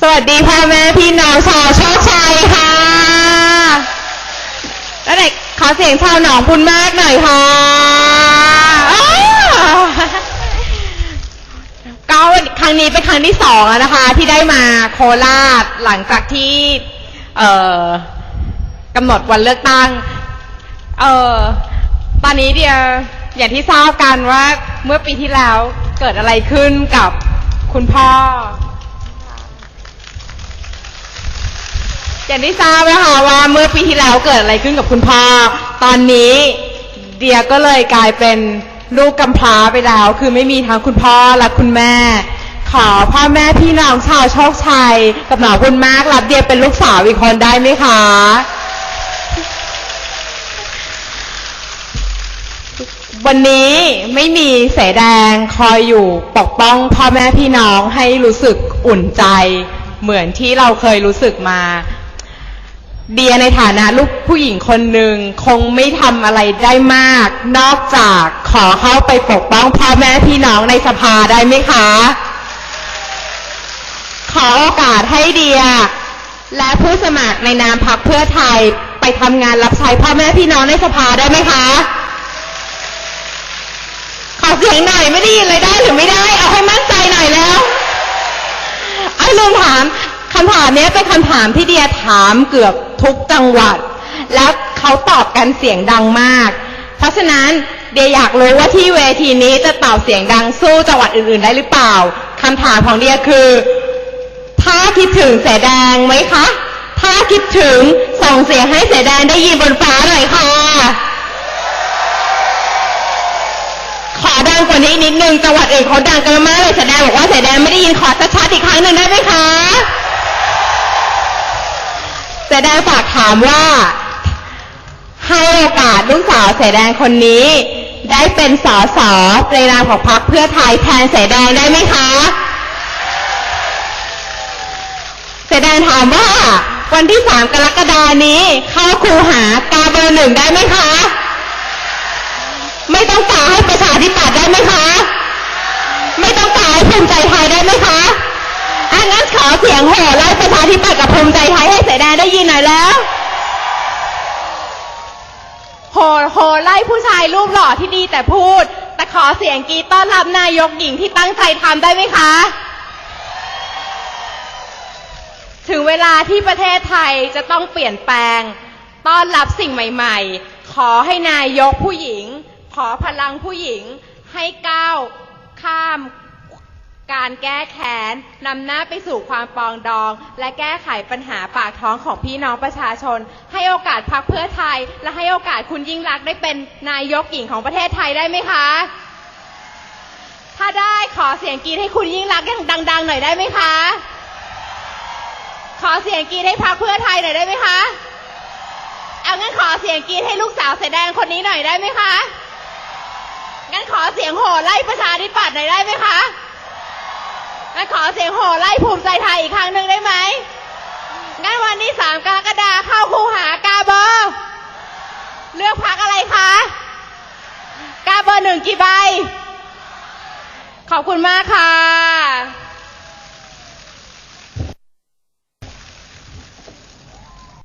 สวัสดีพ่อแม่พี่น้องชาวโชคชัยค่ะแล้วเด็กขอเสียงชาวหนองพุนมากหน่อยค่ะอ้าวก็ครั้งนี้เป็นครั้งที่สองแล้วนะคะ ที่ได้มาโคราชหลังจากที่เอ่อกำหนดวันเลือกตั้ง เอ่อตอนนี้เดียอย่างที่ทราบกันว่าเมื่อปีที่แล้วเกิดอะไรขึ้นกับคุณพ่อ อย่างที่ทราบนะคะว่าเมื่อปีที่แล้วเกิดอะไรขึ้นกับคุณพ่อ ตอนนี้เดียก็เลยกลายเป็นลูกกำพร้าไปแล้ว คือไม่มีทั้งคุณพ่อและคุณแม่ ขอพ่อแม่พี่น้องชาวโชคชัยกับหนองคุณมากรับเดียเป็นลูกสาวอีกคนได้ไหมคะ วันนี้ไม่มีเสแดงคอยอยู่ปกป้องพ่อแม่พี่น้องให้รู้สึกอุ่นใจเหมือนที่เราเคยรู้สึกมา เดียในฐานะลูกผู้หญิงคนหนึ่งคงไม่ทำอะไรได้มาก นอกจากขอเข้าไปปกป้องพ่อแม่พี่น้องในสภาได้ไหมคะ ขอโอกาสให้เดีย และผู้สมัครในนามพรรคเพื่อไทยไปทำงานรับใช้พ่อแม่พี่น้องในสภาได้ไหมคะ ขอเสียงหน่อยไม่ได้ยินเลยได้หรือไม่ได้ เอาให้มั่นใจหน่อยแล้วไอ้ลืมถามคำถามนี้เป็นคำถามที่เดียถามเกือบ ทุกจังหวัด แล้วเขาตอบกันเสียงดังมาก เพราะฉะนั้นเดียอยากรู้ว่าที่เวทีนี้จะตอบเสียงดังสู้จังหวัดอื่นๆได้หรือเปล่าคำถามของเดียคือ ถ้าคิดถึงเสแดงไหมคะ ถ้าคิดถึงส่งเสียงให้เสแดงได้ยินบนฟ้าหน่อยค่ะ ขอดังกว่านี้นิดนึงจังหวัดอื่นเขาดังกันมากเลยเสแดงบอกว่าเสแดงไม่ได้ยินขอชัดๆอีกครั้งหนึ่งได้ไหมคะ แดงฝากถามว่า ให้โอกาสลูกสาวเสแดงคนนี้ ได้เป็นสสในนามของพรรคเพื่อไทยแทนเสแดงได้ไหมคะเสแดงถามว่า วันที่สามกรกฎานี้ เข้าคูหากาเบอร์หนึ่งได้ไหมคะ ไม่ต้องกาให้ประชาธิปัตย์ได้ไหมคะ ไม่ต้องกาให้ภูมิใจไทยได้ไหมคะ งั้นขอเสียงโห่ไล่ประชาธิปัตย์กับภูมิใจไทยให้เสแดได้ยินหน่อยแล้ว โหโหไล่ผู้ชายรูปหล่อที่ดีแต่พูด แต่ขอเสียงกรีดต้อนรับนายกหญิงที่ตั้งใจทำได้ไหมคะ ถึงเวลาที่ประเทศไทยจะต้องเปลี่ยนแปลง ต้อนรับสิ่งใหม่ ๆ ขอให้นายกผู้หญิง ขอพลังผู้หญิงให้ก้าวข้าม การแก้แค้นนำหน้าไปสู่ความปองดอง และแก้ไขปัญหาปากท้องของพี่น้องประชาชน ให้โอกาสพรรคเพื่อไทย และให้โอกาสคุณยิ่งรักษณ์ได้เป็นนายกหญิงของประเทศไทยได้ไหมคะ ถ้าได้ขอเสียงกรีดให้คุณยิ่งรักษณ์ดัง ๆ หน่อยได้ไหมคะ ขอเสียงกรีดให้พรรคเพื่อไทยหน่อยได้ไหมคะ เอางั้นขอเสียงกรีดให้ลูกสาวเสอแดงคนนี้หน่อยได้ไหมคะ งั้นขอเสียงโห่ไล่ประชาธิปัตย์หน่อยได้ไหมคะ และขอเสียงโห่ไล่ภูมิใจไทยอีกครั้งหนึ่งได้ไหมงั้นวันที่สามกรกฎาคมเข้าคูหากาเบอร์เลือกพักอะไรคะ กาเบอร์หนึ่งกี่ใบ ขอบคุณมากค่ะ